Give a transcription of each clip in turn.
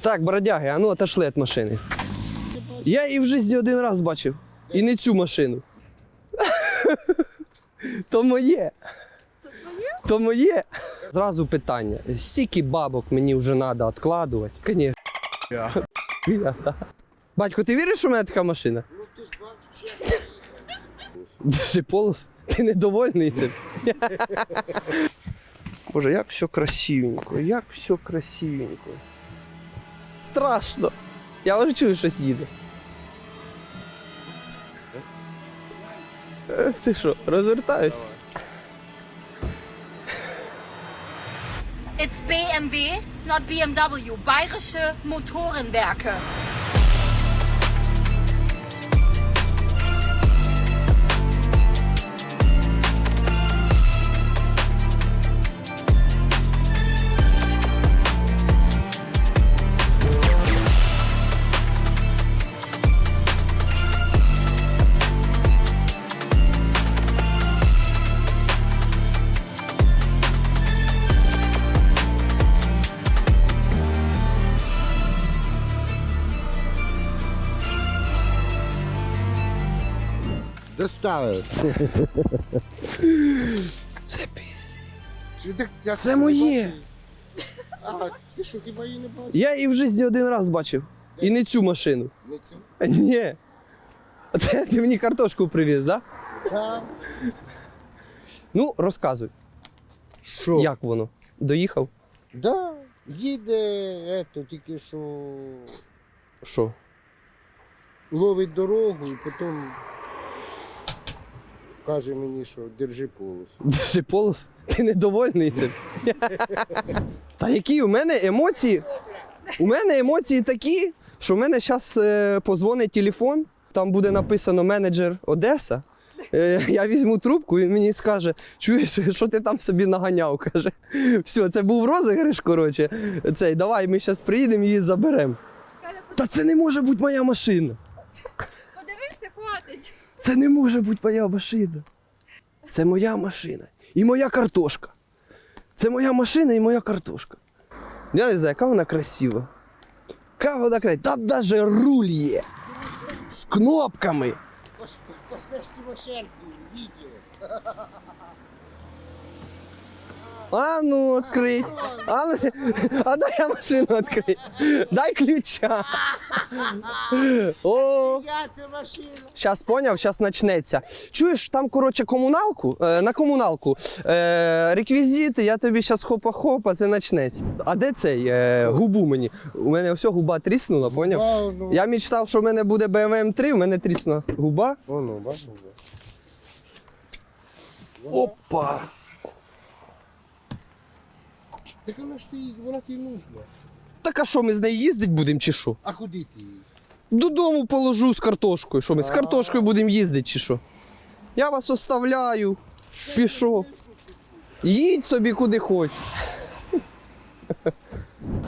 Так, бродяги, а ну отошли від машини. Я і в житті один раз бачив. І не цю машину. То моє. То моє. Зразу питання. Скільки бабок мені вже треба відкладувати? Звісно. Батько, ти віриш, що в мене така машина? Ну ти ж бачиш, Держи полос. Ти недовольний цим. Боже, як все красивенько, як все красивенько. Страшно. Я вже чую, щось їде. Е, Ти що, розвертаюсь? It's BMW, not BMW. Bayerische Motorenwerke. Доставили. Це піс. Так Це моє. А, ти що, хіба її не бачиш? Я і в житті один раз бачив. І не цю машину. Не цю? Ні. А Ти, ти мені картошку привіз, так? Да? Так. Ну, розказуй, Що? як воно? Доїхав? Да, їде, ето, тільки що Що? ловить дорогу і потім каже мені, що держи полосу. Держи полос, ти недовольний цим. Та які у мене емоції? У мене емоції такі, що в мене зараз е, позвонить телефон, там буде написано менеджер Одеса. Е, я візьму трубку, він мені скаже, чуєш, що ти там собі наганяв? каже. Все, це був розіграш, коротше. Цей, давай, ми зараз приїдемо і її заберемо. Та це не може бути моя машина. Подивився, хватить. Це не може бути моя машина. Це моя машина. І моя картошка. Це моя машина і моя картошка. Я не знаю, яка вона красива. Яка вона красива. Там навіть руль є. З кнопками. Послежте машинку, відео. А ну, відкрий. А, ну, а дай я машину відкрий. Дай ключа. О, Я це машина. Щас поняв, щас почнеться. Чуєш, там, коротше, комуналку, е, на комуналку, е, реквізити, я тобі зараз хопа-хопа, це почнеться. А де цей е, губу мені? У мене все губа тріснула, поняв? Ну. Я мечтав, що в мене буде BMW M3, в мене тріснула губа. Воно, бачиш? Опа! Так вона ж ти, вона тобі нужна. Так а що, ми з нею їздити будемо чи що? А куди ти її? Додому положу з картошкою. Що ми з картошкою будемо їздити чи що? Я вас оставляю, пішов. Їдь собі куди хочеш.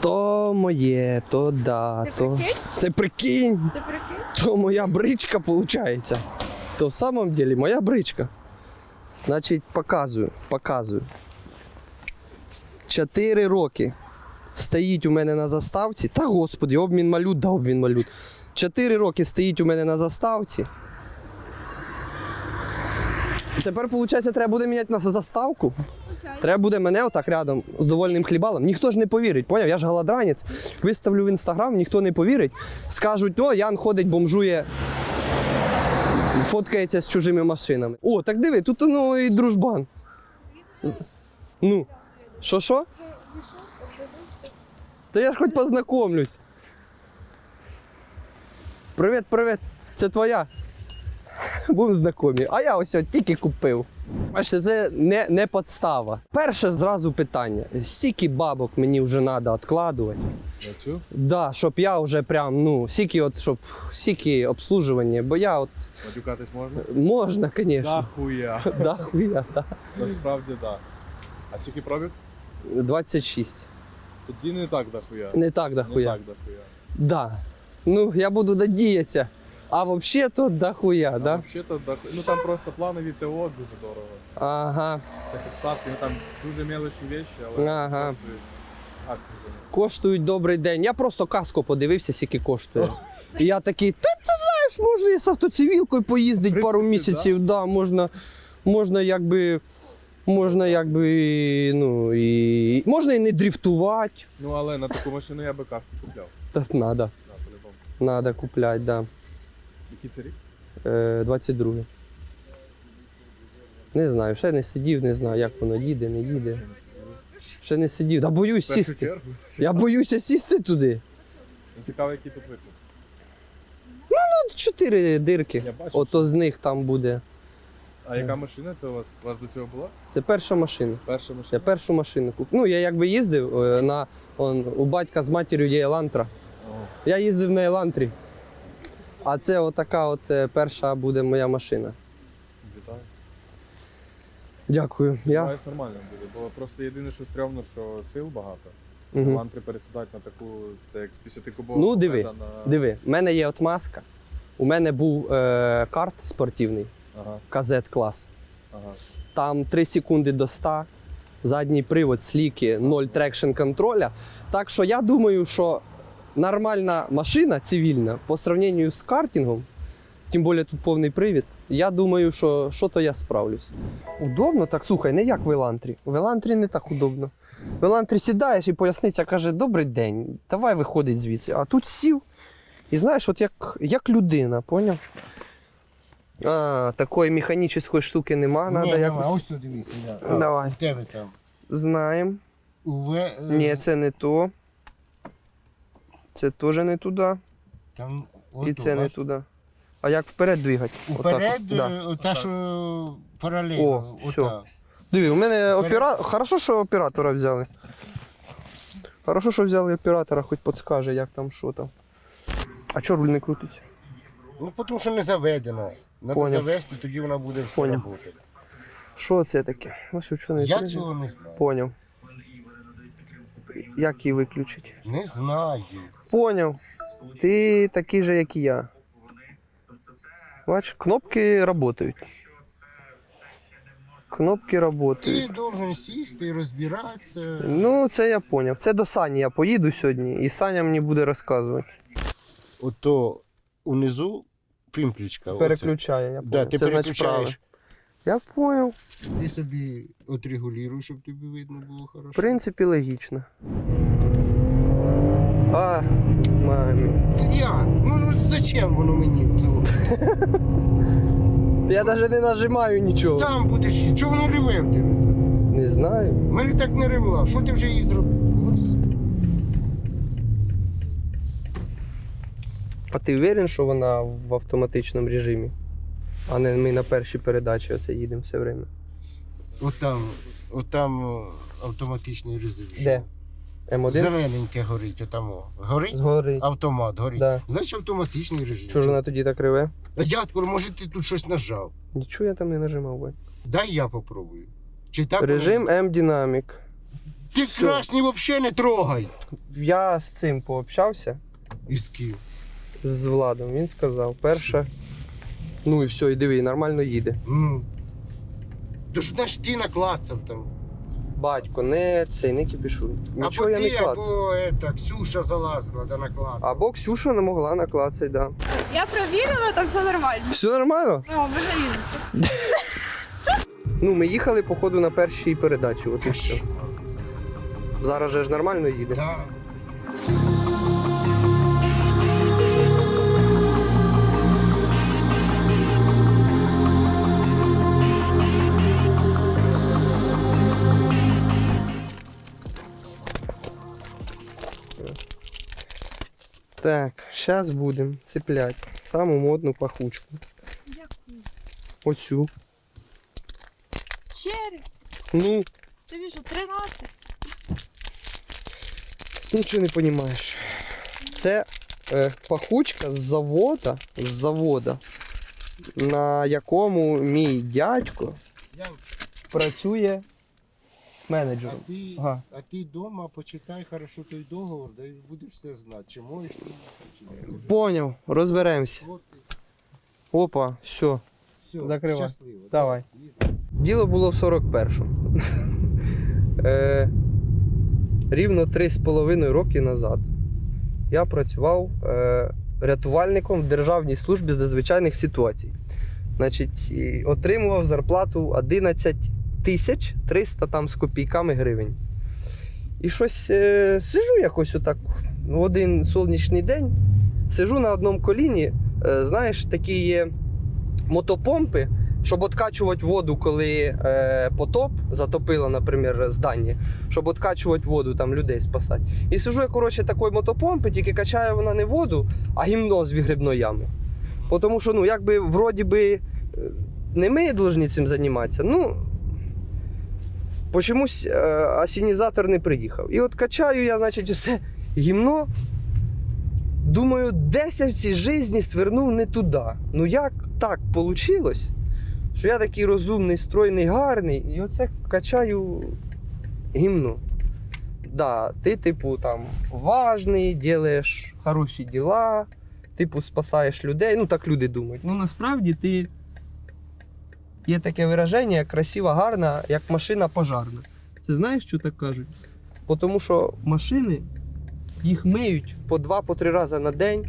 То моє, то да, Ти то. прикинь? Це прикинь, Ти прикинь? то моя бричка виходить. То в самом деле моя бричка. Значить, показую, показую. Чотири роки стоїть у мене на заставці. Та господи, обмін малют, да обмін малют. Чотири роки стоїть у мене на заставці. Тепер, виходить, треба буде міняти на заставку. Треба буде мене отак рядом з довольним хлібалом. Ніхто ж не повірить, поняв? Я ж голодранець. Виставлю в інстаграм, ніхто не повірить. Скажуть, ну, Ян ходить, бомжує, фоткається з чужими машинами. О, так диви, тут ну, і дружбан. Ну, що що? Та я ж хоч познайомлюсь. Привіт, привіт. Це твоя. Будемо знайомі. А я ось тільки купив. Бачите, це не, не подстава. Перше зразу питання: скільки бабок мені вже треба відкладувати? Цю? Да, щоб я вже прям, ну, скільки от, щоб скільки обслужування, бо я от Матюкатись можна? можна, звісно. Нахуя. Да, хуя, да. Насправді так. А скільки пробіг? 26. Тоді не так дохуя. Не так Не дохуя. так дохуя. Да. Ну, я буду надіятися. А взагалі то дохуя, А да? Взагалі-то дохуя. Ну там просто планові ТО дуже дорого. Ага. Це підставки, ну там дуже мелочні речі, але Ага. коштують. А. Коштують добрий день. Я просто каско подивився, скільки коштує. І я такий, та ти знаєш, можна і з автоцивілкою поїздити В пару принципі, місяців. Да. можна, можна якби. Можна якби. Ну, і, можна і не дріфтувати. Ну, але на таку машину я би каску купляв. Та надо. Да, по-любому. Надо купляти, да. Який це рік? Е, 22. Не знаю, ще не сидів, не знаю, як воно їде, не їде. Ще не сидів. Та боюсь В першу сісти. чергу. Я боюся сісти туди. Ну, Цікаво, який тут вихлоп. Тут чотири дирки. Я бачу, Ото з них там буде. А яка машина це у вас? У вас до цього була? Це перша машина. Перша Я машина? першу машину купив. Ну, я якби їздив е, на он, у батька з матір'ю є Елантра. Я їздив на Елантрі. А це отака от е, перша буде моя машина. Вітаю. Дякую. Я... Сподіваюсь, нормально буде, бо просто єдине, що стрьомно, що сил багато. Мгм. Лантри пересідати на таку, це як з 50 кубового Ну, диви, на... Диви, в мене є от маска. У мене був е, карт спортивний, Ага, казет клас. ага. Там 3 секунди до 100, задній привод, сліки, 0 трекшн контроля. Так що я думаю, що нормальна машина цивільна по сравненню з картингом, тим більше тут повний привід, я думаю, що що то я справлюсь. Удобно? Так слухай, не як в Елантрі. В Елантрі не так удобно. В Елантрі сідаєш і поясниця каже: Добрий день, давай виходить звідси. А тут сів. І знаєш, от як, як людина, поняв? А, такої механічної штуки нема, треба Ні, нема. якось. Ось що дивися. Я. Давай. У тебе там. Знаємо. У В... Ні, це не то. Це теж не туди. Там, І ото, це не бач. туди. А як вперед двигати? Уперед, да. е, та, що паралельно. О, ота. всьо. Диви, у мене опера... Хорошо, що оператора взяли. Хорошо, що взяли оператора, хоч підскаже, як там, що там. А чого руль не крутиться? Ну, тому що не заведено. Треба Поняв. завести, тоді вона буде все Поняв. працювати. Що це таке? Ну, що, що не Я цього не знаю. Поняв. Як її виключити? Не знаю. Поняв. Ти такий же, як і я. Бач, кнопки працюють. Кнопки Ти працюють. должен сісти і розбиратися. Ну, це я поняв. Це до Сані я поїду сьогодні, і Саня мені буде розказувати. Ото унизу пимплічка. оце. Переключає, я Да, ти це значить переключаєш. Я поняв. Ти собі отрегулюєш, щоб тобі видно було В хорошо. принципі, логічно. А, мамі. Я, ну зачем воно мені? Це? Я навіть не нажимаю нічого. Сам будеш, чого воно реве в тебе? там? Не знаю. Мене так не ревла. Що ти вже їй зробив? А ти уверен, що вона в автоматичному режимі? А не ми на першій передачі оце їдемо все время. Отам, отам о, автоматичний режим. Де? М1? Зелененьке горить, отам. о. Горить? Згори. Автомат горить. Да. Значить автоматичний режим. Чого ж вона тоді так реве? А дядько, може ти тут щось нажав? Нічого я там не нажимав. бать. Дай я попробую. Чи так? Режим воно? М динамік. Ти красні взагалі не трогай. Я з цим пообщався Із ким? З Владом. Він сказав, перша. Ну і все, і диви, нормально їде. Ну. То ж наш ти наклацав там. Батько, не цей, не кипішуй. Нічого або я не ти, клацав. або ета, Ксюша залазила да наклацала. Або Ксюша не могла наклацати, да. Я провірила, там все нормально. Все нормально? Можна їздити. Ну, ми їхали, походу, на першій передачі. От і все. Зараз же ж нормально їде. Да. Так, зараз будемо цепляти саму модну пахучку. Дякую. Оцю. Черри, Ну, тобі що, 13? нічого не розумієш. Це е, пахучка з завода, з завода, на якому мій дядько Я, працює а ти, Ага. а ти вдома почитай хорошо той договор, да і будеш все знати, чи можеш ти, чи не можеш. Поняв, розберемося. Опа, все, все, Закривай. щасливо. Давай. Діло було в 41-му. е, рівно 3,5 роки назад я працював е, рятувальником в Державній службі з надзвичайних ситуацій. Значить, отримував зарплату 11 тисяч 300 там з копійками гривень. І щось е, сижу якось отак в один сонячний день, сижу на одному коліні. Е, знаєш, такі є мотопомпи, щоб откачувати воду, коли е, потоп затопило, наприклад, здання, щоб откачувати воду, там людей спасати. І сижу я, коротше, такої мотопомпи, тільки качає вона не воду, а гімно з вигрібної ями. Тому що, ну, якби вроді би е, не ми повинні цим займатися, ну. Почомусь е, асінізатор не приїхав. І от качаю я, значить, усе гімно. Думаю, десь я в цій житті свернув не туди. Ну як так вийшло, що я такий розумний, стройний, гарний, і оце качаю гімно. Да, ти, типу, там важний, робиш хороші діла, типу, спасаєш людей. Ну так люди думають. Ну насправді ти. Є таке вираження, красива, гарна, як машина пожарна. Це знаєш, що так кажуть? Тому що машини їх миють по два-по три рази на день,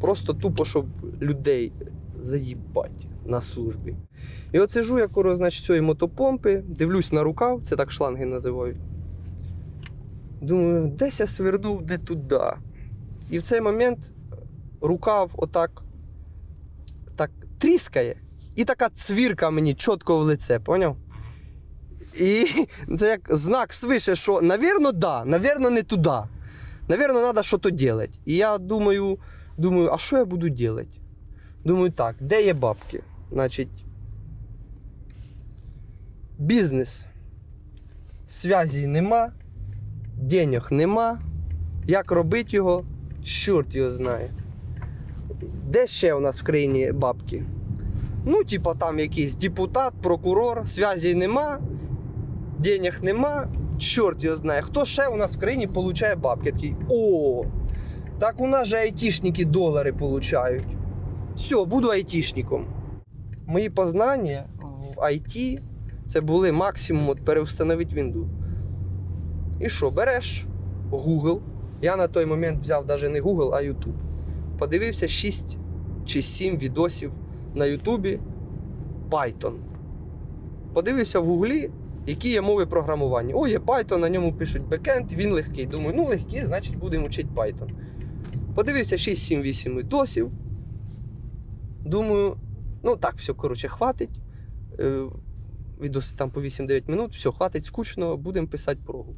просто тупо, щоб людей заїбать на службі. І от сижу я коро, значить, цієї мотопомпи, дивлюсь на рукав, це так шланги називають. Думаю, десь я свернув не туди. І в цей момент рукав отак так тріскає, і така цвірка мені чітко в лице, поняв? І це як знак свише, що, навірно, да, навірно, не туди. Навірно, треба щось робити. І я думаю, думаю, а що я буду робити? Думаю, так, де є бабки? Значить, бізнес. Зв'язі нема, денег нема. Як робити його, чорт його знає. Де ще у нас в країні бабки? Ну, типа там якийсь депутат, прокурор, зв'язі нема, денег нема, чорт його знає. Хто ще у нас в країні получає бабки? Такий, о, так у нас же айтішники долари получають. Все, буду айтішником. Мої познання в IT це були максимум от переустановити Windows. І що, береш Google. Я на той момент взяв навіть не Google, а YouTube. Подивився 6 чи 7 відосів на Ютубі Python. Подивився в Гуглі, які є мови програмування. О, є Python, на ньому пишуть бекенд, він легкий. Думаю, ну легкий, значить будемо вчити Python. Подивився 6-7-8 відосів. Думаю, ну так, все, коротше, хватить. Е, Відоси там по 8-9 минут, все, хватить скучно, будемо писати прогу.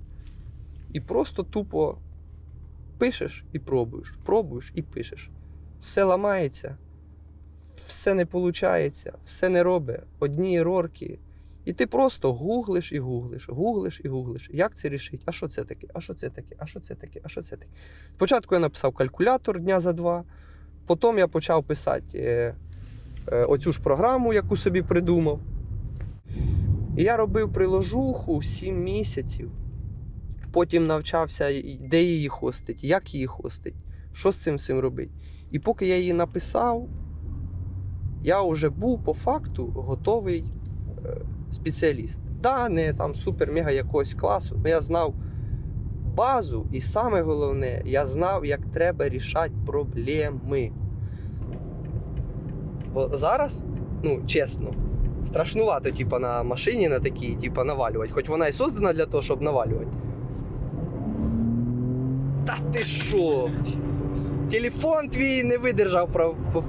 І просто тупо пишеш і пробуєш, пробуєш і пишеш. Все ламається, все не виходить, все не робить, одні ерорки. І ти просто гуглиш і гуглиш, гуглиш і гуглиш. Як це рішить? А що це таке? А що це таке? А що це таке? А що це таке? Спочатку я написав калькулятор дня за два, потім я почав писати е, е, оцю ж програму, яку собі придумав. І я робив приложуху 7 місяців. Потім навчався, де її хостить, як її хостить, що з цим всім робити. І поки я її написав, я вже був по факту готовий е, спеціаліст. Да, не там супер-мега якогось класу, але я знав базу, і саме головне, я знав, як треба рішати проблеми. Бо зараз, ну, чесно, страшнувато, типа, на машині на такій, типа, навалювати. Хоч вона і создана для того, щоб навалювати. Та ти що? Телефон твій не видержав про, по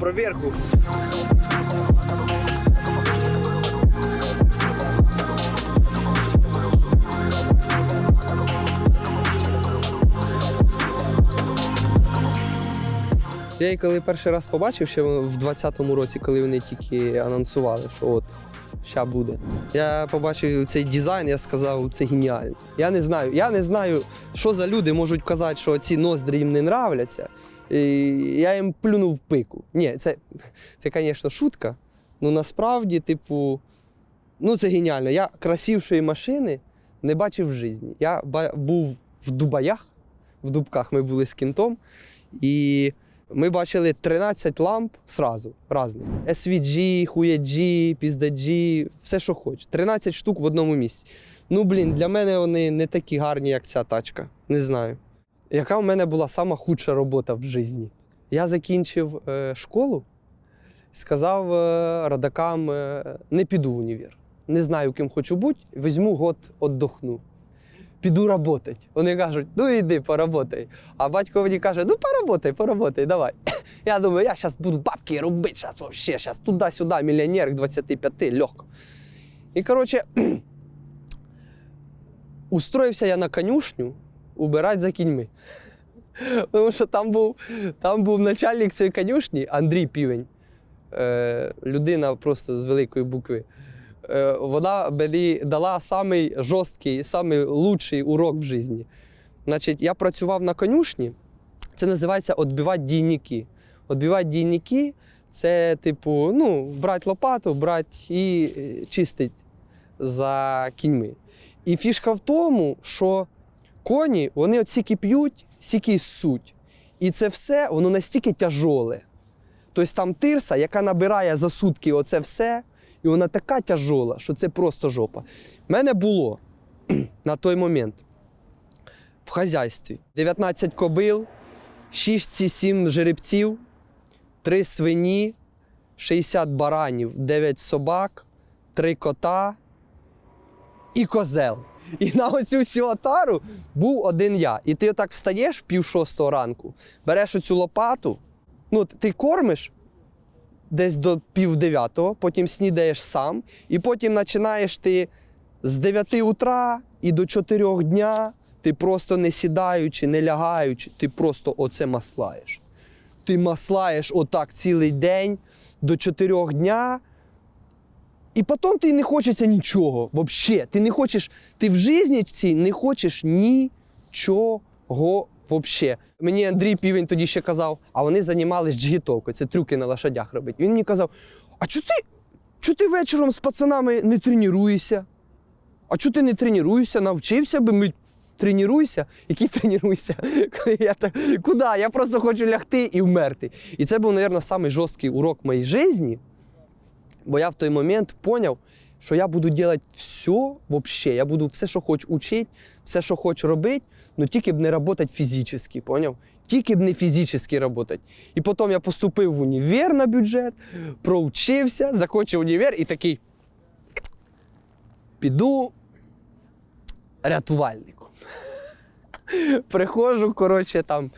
Я її коли перший раз побачив, ще в 20-му році, коли вони тільки анонсували, що от ща буде. Я побачив цей дизайн, я сказав, це геніально. Я не знаю, я не знаю, що за люди можуть казати, що ці ноздрі їм не нравляться. І я їм плюнув в пику. Ні, це, це, звісно, шутка. Ну насправді, типу, ну це геніально. Я красившої машини не бачив в житті. Я був в Дубаях, в Дубках ми були з кінтом. І Ми бачили 13 ламп сразу, різних. SVG, хуяджі, піздаджі, все, що хочеш. 13 штук в одному місці. Ну, блін, для мене вони не такі гарні, як ця тачка. Не знаю. Яка в мене була сама худша робота в житті? Я закінчив е, школу, сказав е, родакам: е, не піду в універ. Не знаю, ким хочу бути, візьму год віддохну. Піду працювати. Вони кажуть, ну йди, поработай. А батько мені каже, ну поработай, поработай, давай. Я думаю, я зараз буду бабки робити, зараз вообще, зараз туди-сюди, мільйонер к 25, легко. І коротше, устроївся я на конюшню убирати за кіньми. Тому що там був, там був начальник цієї конюшні Андрій Півень. Е, людина просто з великої букви. Е, вона мені дала самий жорсткий, самий лучший урок в житті. Значить, я працював на конюшні, це називається відбивати дійники. Відбивати дійники це, типу, ну, брати лопату, брати і е, чистити за кіньми. І фішка в тому, що коні, вони от сіки п'ють, сіки й ссуть. І це все воно настільки тяжоле. Тобто там тирса, яка набирає за сутки оце все, і вона така тяжола, що це просто жопа. У мене було на той момент в хазяйстві 19 кобил, 6-7 жеребців, 3 свині, 60 баранів, 9 собак, 3 кота і козел. І на оцю всю отару був один я. І ти отак встаєш пів шостого ранку, береш оцю лопату, ну, ти кормиш десь до пів потім снідаєш сам, і потім починаєш ти з 9 утра і до 4 дня, ти просто не сідаючи, не лягаючи, ти просто оце маслаєш. Ти маслаєш отак цілий день до 4 дня. І потім ти не хочеться нічого. Взагалі. Ти не хочеш, ти в житті не хочеш нічого взагалі. Мені Андрій Півень тоді ще казав, а вони займалися джигітовкою, це трюки на лошадях робить. Він мені казав: а чого ти, чого ти вечором з пацанами не тренуєшся? А чого ти не тренуєшся? Навчився би ми. Тренуйся, який тренуйся. Я так, куди? Я просто хочу лягти і вмерти. І це був, мабуть, самий жорсткий урок моїй житті. Бо я в той момент поняв, що я буду робити все вообще. Я буду все, що хочу учити, все, що хочу робити, але тільки б не працювати фізично, поняв? Тільки б не фізично працювати. І потім я поступив в універ на бюджет, проучився, закінчив універ і такий. Піду рятувальником. Приходжу, коротше, там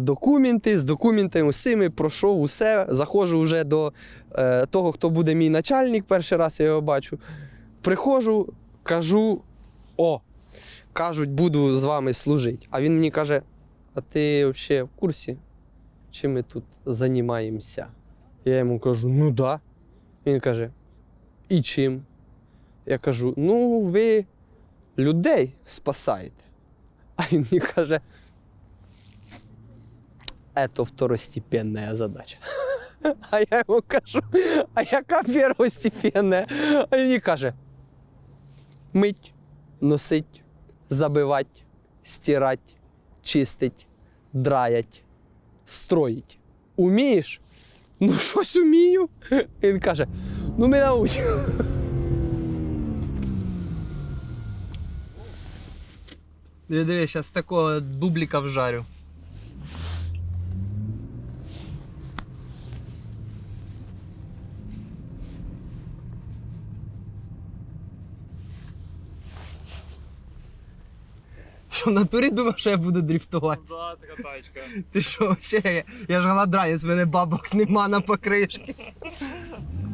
документи, з документами усіми пройшов усе. Заходжу вже до е, того, хто буде мій начальник, перший раз я його бачу. Приходжу, кажу: о, кажуть, буду з вами служити. А він мені каже: а ти взагалі в курсі, чим ми тут займаємося? Я йому кажу, ну да. Він каже, і чим? Я кажу, ну, ви людей спасаєте. А він мені каже, это второстепенная задача. А я йому кажу, а яка первостепенная? А він мені каже, мить, носить, забивать, стирать, чистить, драять, строїть. Умієш? Ну, щось умію. Він каже, ну ми научимо. Диви, диви, зараз такого бубліка вжарю. Що в натурі думав, що я буду дріфтувати? Да, така тачка. Ти що, вообще, я, я ж галадранець, в мене бабок нема на покришки.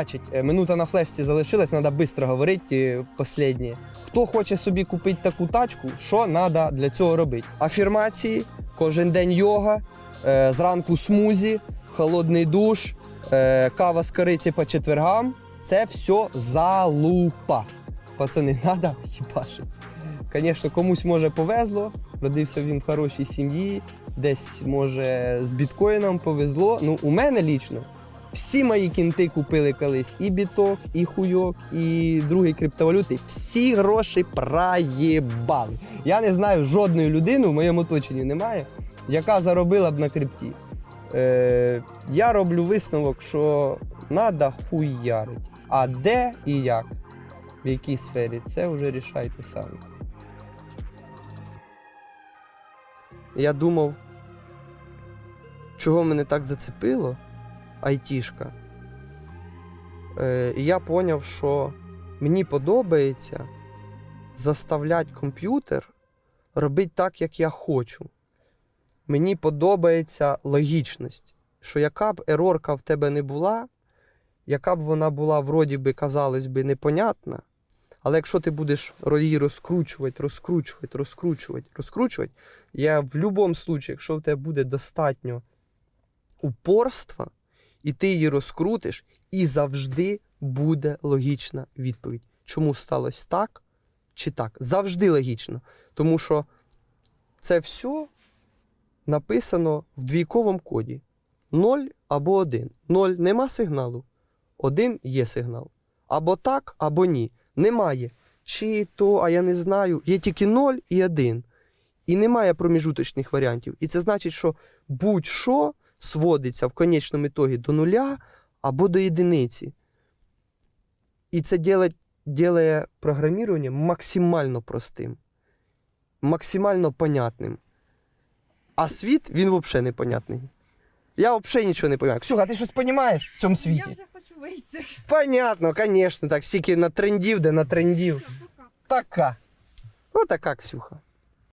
Значить, е, минута на флешці залишилась, треба швидко говорити останнє. Хто хоче собі купити таку тачку, що треба для цього робити? Афірмації, кожен день йога, е, зранку смузі, холодний душ, е, кава з кориці по четвергам Це все залупа. Пацани, треба їбашити. Звісно, комусь може повезло, родився він в хорошій сім'ї, десь може з біткоїном повезло. Ну, у мене лічно всі мої кінти купили колись і біток, і хуйок, і другі криптовалюти. Всі гроші проєбали. Я не знаю жодної людини в моєму оточенні немає, яка заробила б на крипті. Е, я роблю висновок, що треба хуярить. А де і як, в якій сфері, це вже рішайте самі. Я думав, чого мене так зацепило, айтішка. Е, і я зрозумів, що мені подобається заставляти комп'ютер робити так, як я хочу. Мені подобається логічність, що яка б ерорка в тебе не була, яка б вона була, вроді би, казалось би, непонятна, але якщо ти будеш її розкручувати, розкручувати, розкручувати, розкручувати, я в будь-якому випадку, якщо в тебе буде достатньо упорства, і ти її розкрутиш, і завжди буде логічна відповідь. Чому сталося так чи так? Завжди логічно. Тому що це все написано в двійковому коді. 0 або 1. 0 нема сигналу. 1 є сигнал. Або так, або ні. Немає. Чи то, а я не знаю. Є тільки 0 і 1. І немає проміжуточних варіантів. І це значить, що будь-що сводиться в конечному ітогі до нуля або до єдиниці. І це ділає програмірування максимально простим, максимально понятним. А світ, він взагалі непонятний. Я взагалі нічого не розумію. Ксюха, ти щось розумієш в цьому світі? Я вже хочу вийти. Понятно, звісно, так, стільки на трендів, де на трендів. Пока. Отака Ксюха.